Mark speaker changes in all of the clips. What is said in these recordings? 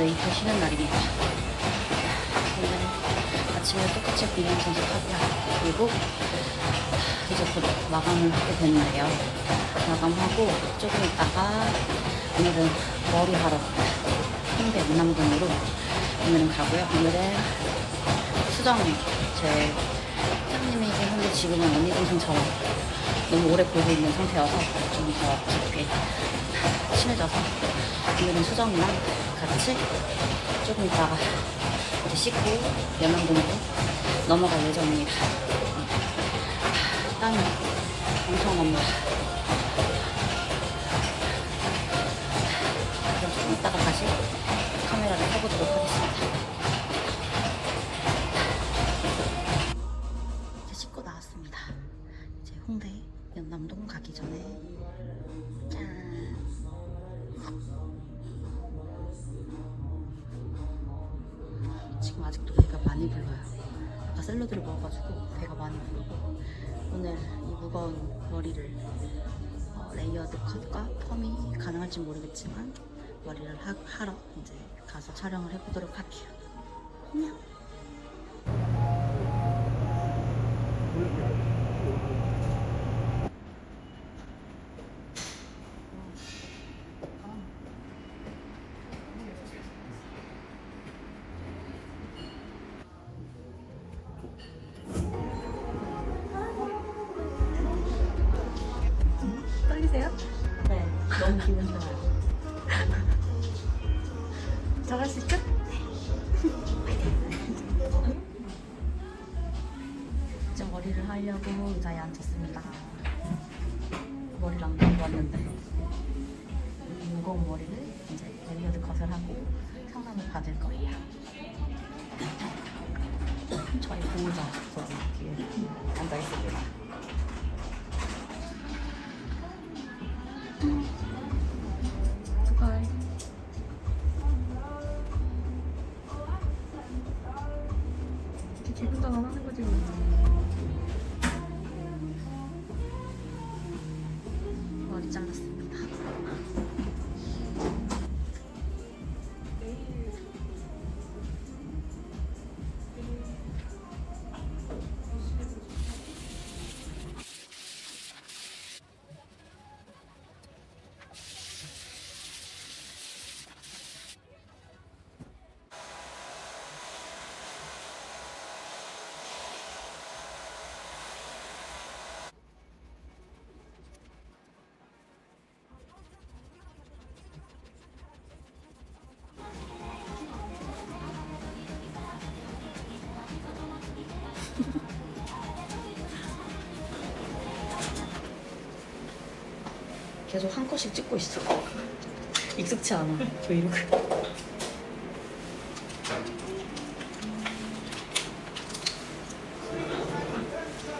Speaker 1: 웨이트 쉬는 날입니다. 오늘은 아침에 똑같이 공연 전습하고요. 그리고 이제 곧 마감을 하게 됐는데요. 마감하고 조금 있다가 오늘은 머리 하러 홍대 운남동으로 오늘은 가고요. 오늘은 수정이 제 사장님이긴 한데 지금은 언니 동생처럼 너무 오래 보고 있는 상태여서 좀 더 깊게 친해져서 오늘은 수정이랑 같이 조금 있다가 이제 씻고 연남동으로 넘어갈 예정입니다. 땀이 엄청 옵니다. 그럼 조금 있다가 다시 카메라를 켜보도록 하겠습니다. 샐러드를 먹어가지고 배가 많이 부르고 오늘 이 무거운 머리를 어, 레이어드 컷과 펌이 가능할지 모르겠지만 머리를 하, 하러 이제 가서 촬영을 해보도록 할게요. 안녕. 하려고 의자에 앉았습니다. 머리를 안 감고 왔는데 이 무거운 머리를 이제 레이어드 컷을 하고 상담을 받을 거예요. 저희 보호자 저기 뒤에 앉아 있습니다. 수고해.
Speaker 2: 기분 전환하는 거지 뭐.
Speaker 1: 계속 한 컷씩 찍고 있어. 익숙치 않아. 브이로그.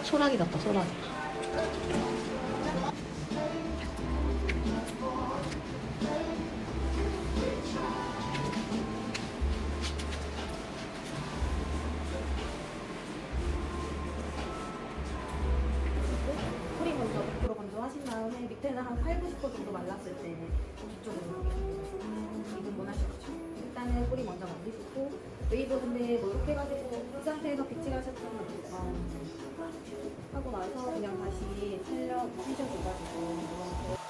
Speaker 1: 소라기 같다, 소라기.
Speaker 2: 근데 뭐 이렇게 해가지고 이 상태에서 빗질 하셨다면 어, 하고 나서 그냥 다시 하셔줘가지고 이렇게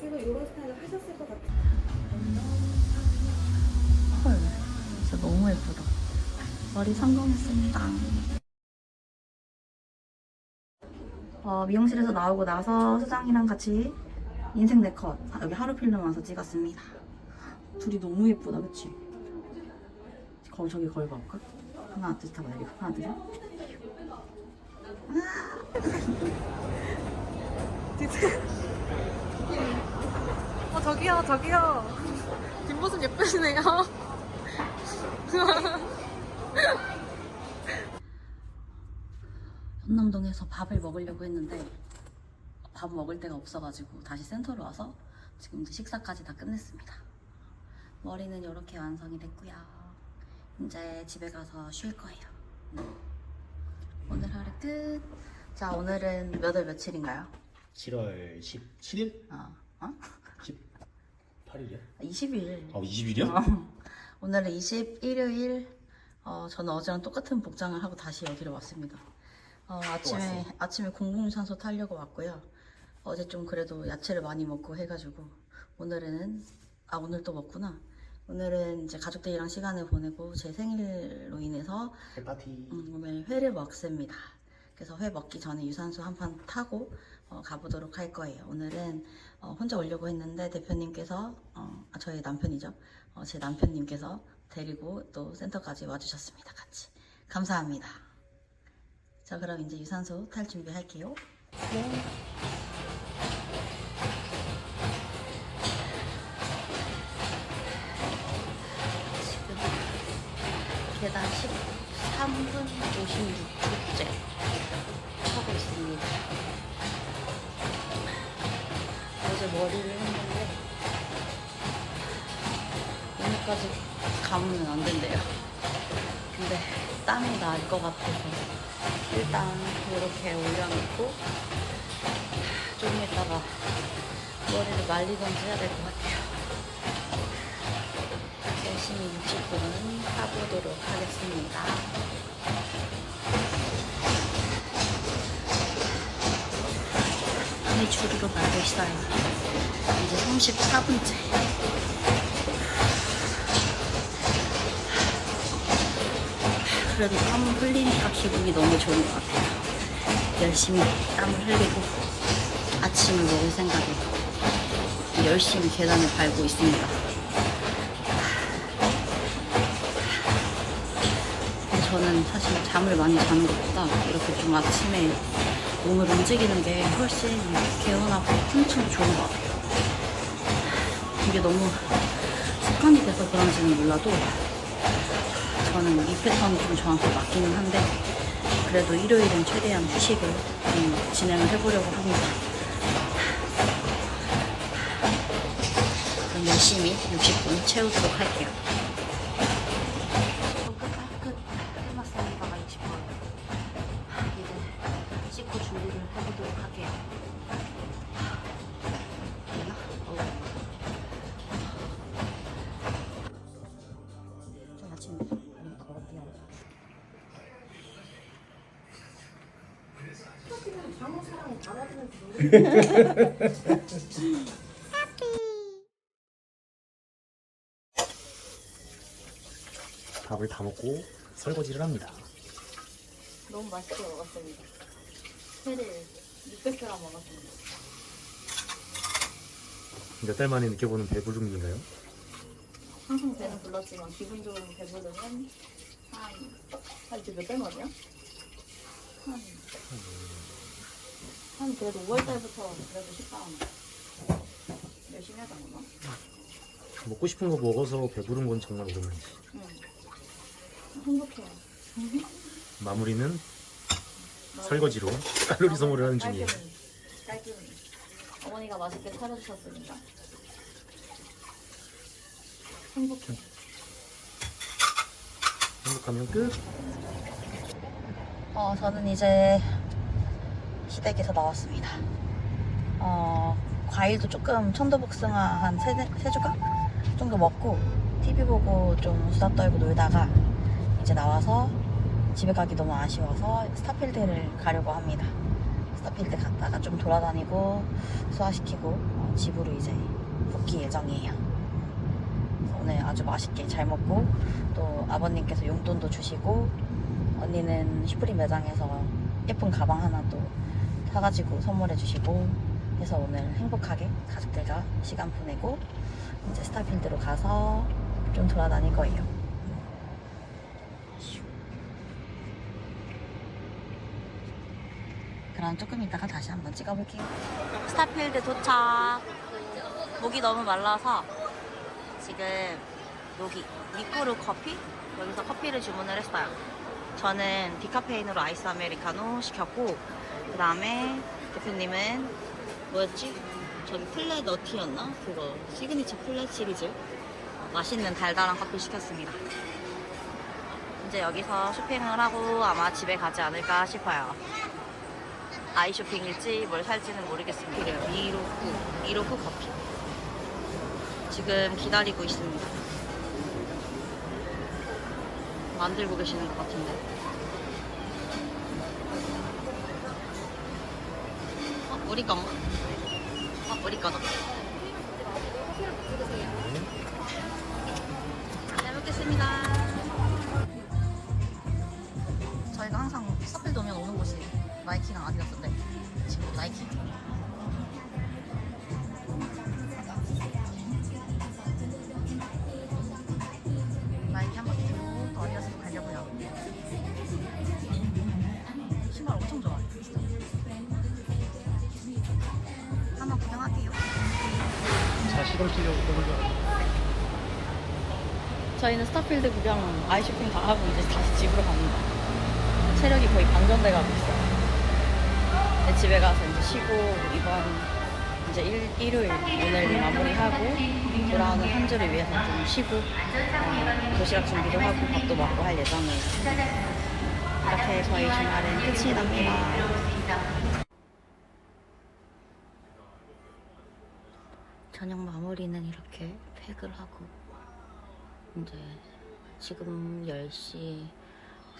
Speaker 2: 그리고 이런 스타일을 하셨을 것 같아요.
Speaker 1: 헐, 진짜 너무 예쁘다. 머리 성공했습니다. 어, 미용실에서 나오고 나서 수장이랑 같이 인생 네컷 여기 하루 필름 와서 찍었습니다. 둘이 너무 예쁘다, 그치? 거기 저기 거기 가볼까? 하나 둘셋 하고 내리고 하나 둘 셋.
Speaker 2: 어 저기요 저기요 뒷모습 예쁘시네요.
Speaker 1: 연남동에서 밥을 먹으려고 했는데 밥 먹을 데가 없어가지고 다시 센터로 와서 지금 이제 식사까지 다 끝냈습니다. 머리는 이렇게 완성이 됐고요. 이제 집에 가서 쉴 거예요. 오늘 하루 끝. 자, 오늘은 몇 월 며칠인가요?
Speaker 3: 7월 17일?
Speaker 1: 어, 어?
Speaker 3: 18일이야?
Speaker 1: 20일.
Speaker 3: 아 20일이야?
Speaker 1: 오늘은 21일요일. 어, 저는 어제랑 똑같은 복장을 하고 다시 여기로 왔습니다. 어, 아침에
Speaker 3: 왔어?
Speaker 1: 아침에 공공산소 타려고 왔고요. 어제 좀 그래도 야채를 많이 먹고 해가지고 오늘은 아 오늘 또 먹구나. 오늘은 이제 가족들이랑 시간을 보내고 제 생일로 인해서
Speaker 3: 해파티
Speaker 1: 음, 오늘 회를 먹습니다. 그래서 회 먹기 전에 유산소 한 판 타고 어, 가보도록 할 거예요. 오늘은 어, 혼자 오려고 했는데 대표님께서 어, 아, 저희 남편이죠. 어, 제 남편님께서 데리고 또 센터까지 와주셨습니다. 같이 감사합니다. 자 그럼 이제 유산소 탈 준비할게요. 지금 계단 13분 56초째 하고 있습니다. 어제 머리를 했는데 오늘까지 감으면 안 된대요. 근데 땀이 날 것 같아서 일단 이렇게 올려놓고 좀 이따가 머리를 말리던지 해야 될 것 같아요. 열심히 60분은 타보도록 하겠습니다. 이 줄이로 날고 있어요. 이제 34분째. 그래도 땀을 흘리니까 기분이 너무 좋은 것 같아요. 열심히 땀을 흘리고 아침을 먹을 생각에 열심히 계단을 밟고 있습니다. 저는 사실 잠을 많이 자는 것보다 이렇게 좀 아침에 몸을 움직이는 게 훨씬 개운하고 통증이 좋은 것 같아요. 이게 너무 습관이 돼서 그런지는 몰라도 저는 이 패턴이 좀 저한테 맞기는 한데 그래도 일요일은 최대한 휴식을 좀 진행을 해보려고 합니다. 그럼 열심히 60분 채우도록 할게요.
Speaker 3: 밥을 다 먹고 설거지를 합니다
Speaker 1: 너무 맛있게 먹었습니다. 회를 600g 먹었습니다.
Speaker 3: 몇 달 만에 느껴보는 배부름인가요?
Speaker 1: 항상 배는 불렀지만 기분 좋은 배부름은 한, 한 이제 몇달 만이야? 한, 한 그래도 5월 달부터 그래도 식당 열심히 보나?
Speaker 3: 먹고 싶은 거 먹어서 배부른 건 정말 오랜만이지
Speaker 1: 응. 행복해요.
Speaker 3: 마무리는 설거지로 칼로리 소모를 하는 중이에요
Speaker 1: 깔끔히, 깔끔히. 어머니가 맛있게 차려주셨으니까 행복해.
Speaker 3: 행복하면 끝
Speaker 1: 어, 저는 이제 시댁에서 나왔습니다. 어, 과일도 조금 천도복숭아 한 세, 세 조각 정도 먹고 TV 보고 좀 수다 떨고 놀다가 이제 나와서 집에 가기 너무 아쉬워서 스타필드를 가려고 합니다. 스타필드 갔다가 좀 돌아다니고 소화시키고 어, 집으로 이제 복귀 예정이에요. 오늘 아주 맛있게 잘 먹고 또 아버님께서 용돈도 주시고 언니는 슈프림 매장에서 예쁜 가방 하나 또 사가지고 선물해 주시고 해서 오늘 행복하게 가족들과 시간 보내고 이제 스타필드로 가서 좀 돌아다닐 거예요. 그럼 조금 이따가 다시 한번 찍어볼게요. 스타필드 도착. 목이 너무 말라서 지금 여기 미꾸루 커피 여기서 커피를 주문을 했어요. 저는 디카페인으로 아이스 아메리카노 시켰고 그 다음에 대표님은 뭐였지? 저기 플랫 너티였나? 그거 시그니처 플랫 시리즈 어, 맛있는 달달한 커피 시켰습니다. 이제 여기서 쇼핑을 하고 아마 집에 가지 않을까 싶어요. 아이 쇼핑일지 뭘 살지는 모르겠습니다. 미로쿠, 미로쿠 커피. 지금 기다리고 있습니다. 만들고 계시는 것 같은데. 우리 건가? 어, 우리 거다. 잘 먹겠습니다. 저희가 항상 서필 도면 오는 곳이 나이키랑 아디다스인데 지금. 나이키 한번 구경할게요.
Speaker 3: 자 시동 치려고 그러는
Speaker 1: 저희는 스타필드 구경 아이쇼핑 다 하고 이제 다시 집으로 갑니다. 체력이 거의 방전돼 가고 있어요. 집에 가서 이제 쉬고 이번 이제 일, 일요일 오늘 마무리하고 돌아오는 한 주를 위해서 좀 쉬고 어, 도시락 준비도 하고 밥도 먹고 할 예정이에요. 이렇게 저희 주말은 끝이 납니다. 저녁 마무리는 이렇게 팩을 하고 이제 지금 10시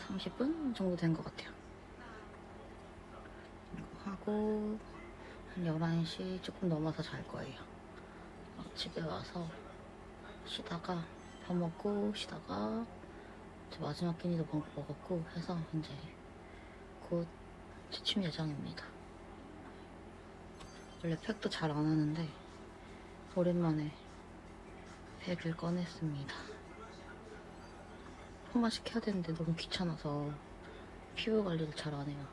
Speaker 1: 30분 정도 된 것 같아요. 하고 한 11시 조금 넘어서 잘 거예요. 어, 집에 와서 쉬다가 밥 먹고 쉬다가 마지막 끼니도 먹- 먹었고 해서 이제 곧 취침 예정입니다. 원래 팩도 잘 안 하는데 오랜만에 팩을 꺼냈습니다. 포마식 해야 되는데 너무 귀찮아서 피부 관리를 잘 안 해요.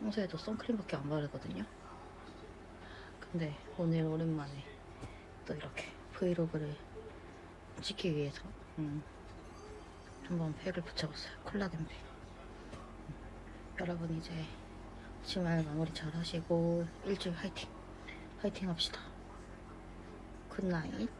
Speaker 1: 평소에도 선크림밖에 안 바르거든요. 근데 오늘 오랜만에 또 이렇게 브이로그를 찍기 위해서 음, 한번 팩을 붙여봤어요. 콜라겐 팩. 음, 여러분 이제 주말 마무리 잘 하시고 일주일 화이팅! 화이팅 합시다. 굿나잇.